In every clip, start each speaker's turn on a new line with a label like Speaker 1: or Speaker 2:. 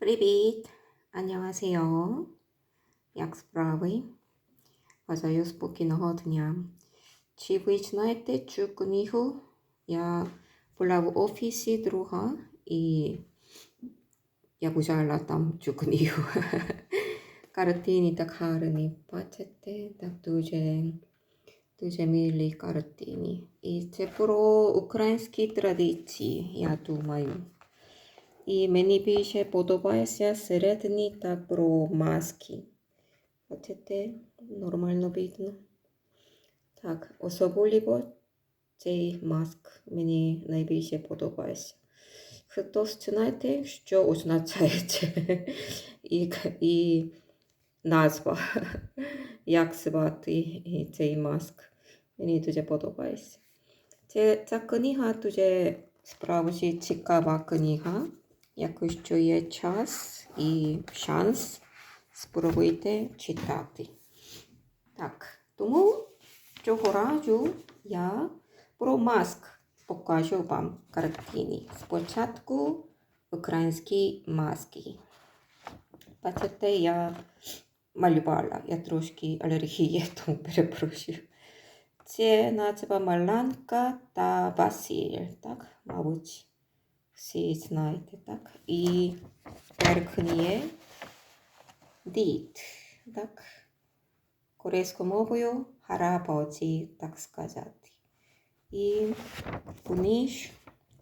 Speaker 1: Привіт! 안녕하세요. Як справи? Бажаю спокійного дня. Чи ви знаєте цю книгу? Я була в офісі друга і я взяла там цю книгу. Картини так гарні. Бачите? Так дуже, дуже милі картини. І це про українські традиції, я думаю. І мені більше подобається середині та про маски. Бачите, нормально видно. Так, особливо цей маск мені найбільше подобається. Хтось знаєте, що означає? І, і назва, як звати цей маск. Мені дуже подобається. Це, ця книга дуже справді цікава книга. Якщо є час і шанс, спробуйте читати. Так, тому цього разу я про маск покажу вам картини. Спочатку українські маски. Бачите, я малювала, я трошки алергія, тому перепрошую. Це назва Маланка та Василь, так, мабуть всі знаєте, так? І верхнє дід, так? Корейською мовою харабоці, так сказати. І куниш,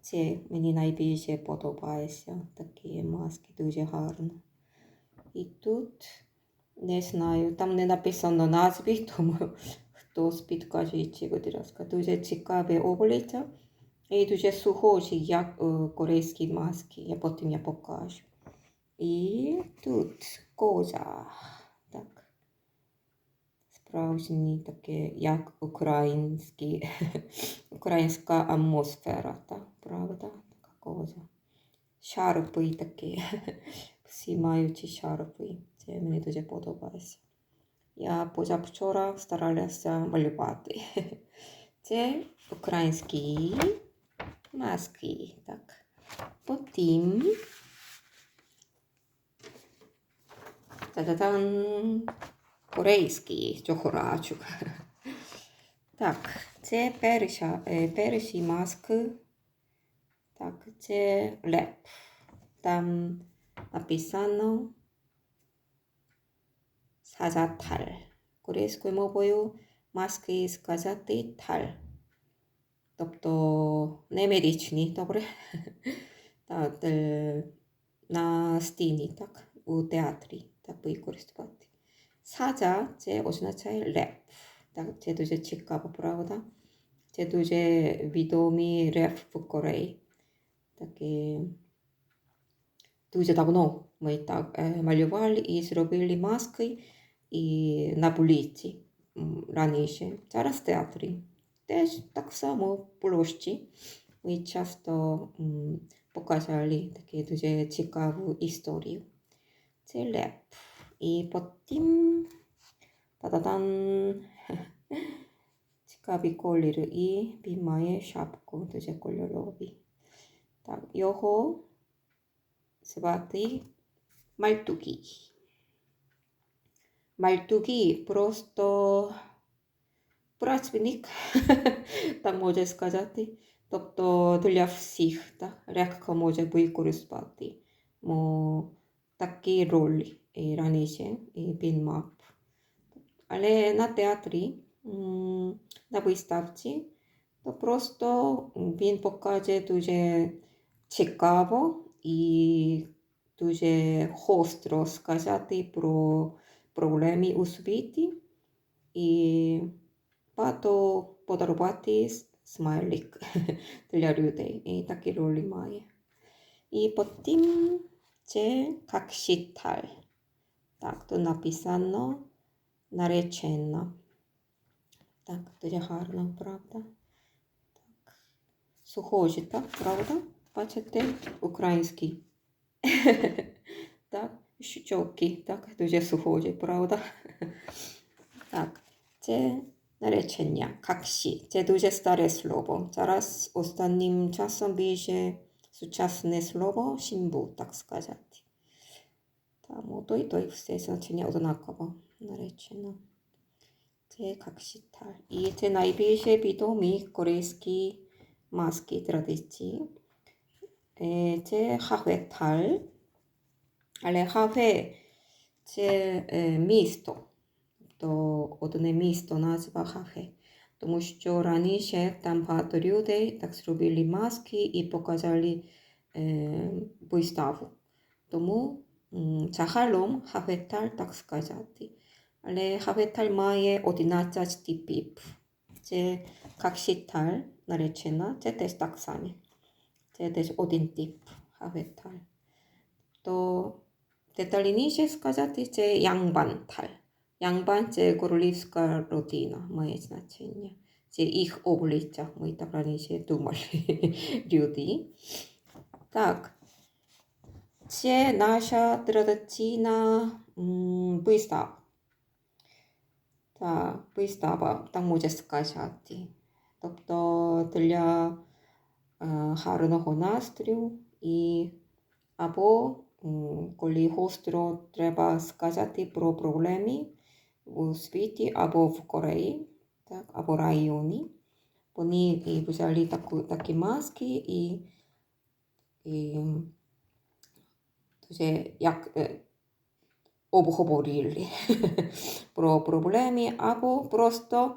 Speaker 1: це мені найбільше подобається. Такі маски дуже гарно. І тут, не знаю, там не написано назви, тому хтось підкажіть, будь ласка, дуже цікаве обличчя. І дуже схожі, як е, корейські маски. Я потім я покажу. І тут коза. Так. Справжні таке, як українські, українська атмосфера, так, правда? Така коза. Шарпи такі. Всі мають шарпи. Це мені дуже подобається. Я позавчора старалася малювати. Це український маски. Так. Потім та-да-дан, корейський чохорачок. Так, це перша, перші маски. Так, це леп. Там написано 사자탈. корейською мовою маски сказати 탈. Тобто не медичні, добре? так, на стіні, так, у театрі так використовувати. Сажа це означає реп. Так, це дуже цікаво, правда? Це дуже відомий реп в Кореї. Таке дуже давно ми так малювали і зробили маски і на вулиці раніше. Зараз театрі. Теж так само в площі. Ми часто м, показали таку дуже цікаву історію. Це леп. І потім тададан цікаві кольори і він має шапку дуже кольорові. Так, його звати Мальту기. Мальту기 просто працівник, так можна сказати. Тобто для всіх так, легко може використати мо, такі ролі раніше він мав. Але на театрі, на виставці, то просто він покаже дуже цікаво і дуже гостро сказати про проблеми у світі. І багато подарувати смайлик для людей. І такі ролі має. І потім це как시탈. Так, тут написано наречена. Так, дуже гарно, правда? Так. Схожі, так, правда? Бачите, український. так, щучоки, так, дуже схожі, правда? так, це narečenja, kakši, te duże stare słowo. Teraz ostatnim czasem bierze współczesne słowo 신부, tak сказать. Tam to i to i wszystkie znaczenia odnakowo. Nareczena. Te kakši tal. I te najbliższe widomi korejski maski tradycji. Te hawe tal. Ale hawe, te misto. то одне місто назва Хахе. Тому що раніше там багато людей так зробили маски і показали е, виставу. Тому загалом хафеталь так сказати. Але хафеталь має 11 типів. Це какшіталь наречена, це теж так само. Це теж один тип хафеталь. То детальніше сказати, це янбанталь. 양반 це королівська родина, має значення. Це їх обличчя, ми так раніше думали люди. Так, це наша традиційна вистава. Так, вистава, так можна сказати. Тобто для е, гарного настрою і або коли гостро треба сказати про проблеми у світі або в Кореї, так, або районі. Вони і взяли таку, такі маски і, і дуже як е, обговорили про проблеми або просто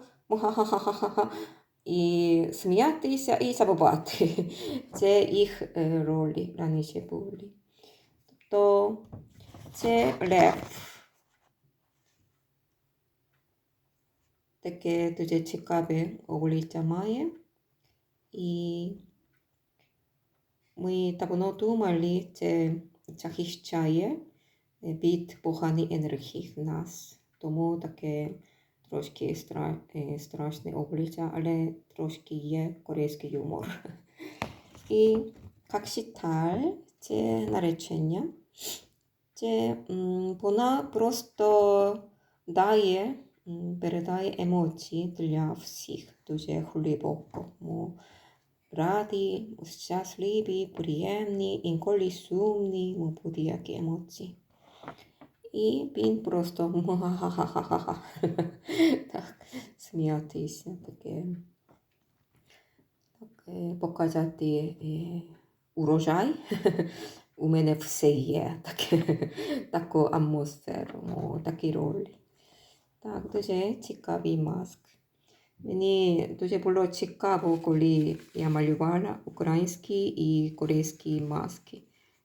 Speaker 1: і сміятися і забувати. Це їх е, ролі раніше були. Тобто це лев. Таке дуже цікаве обличчя має. І ми давно думали, це захищає е, від поганих енергій нас. Тому таке трошки е, страшне обличчя, але трошки є корейський юмор. І Какшіталь це наречення. Це вона просто дає передає емоції для всіх дуже глибоко. Мо, раді, щасливі, приємні, інколи сумні, мо будь-які емоції. І він просто ха-ха-ха-ха-ха. так, сміятися, таке, таке показати е, урожай. У мене все є, таку атмосферу, такі ролі. Так, дуже цікавий маск. Мені дуже було цікаво, коли я малювала українські і корейські маски.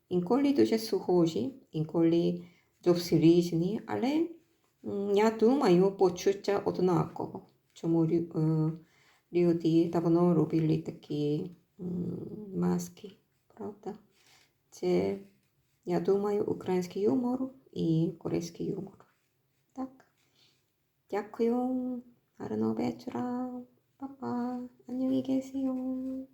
Speaker 1: Інколи дуже схожі, інколи зовсім різні, але я думаю, почуття однаково. Чому е, люди давно робили такі маски, правда? Це, я думаю, український юмор і корейський юмор. 약구용 아르노 베추라 빠빠 안녕히 계세요.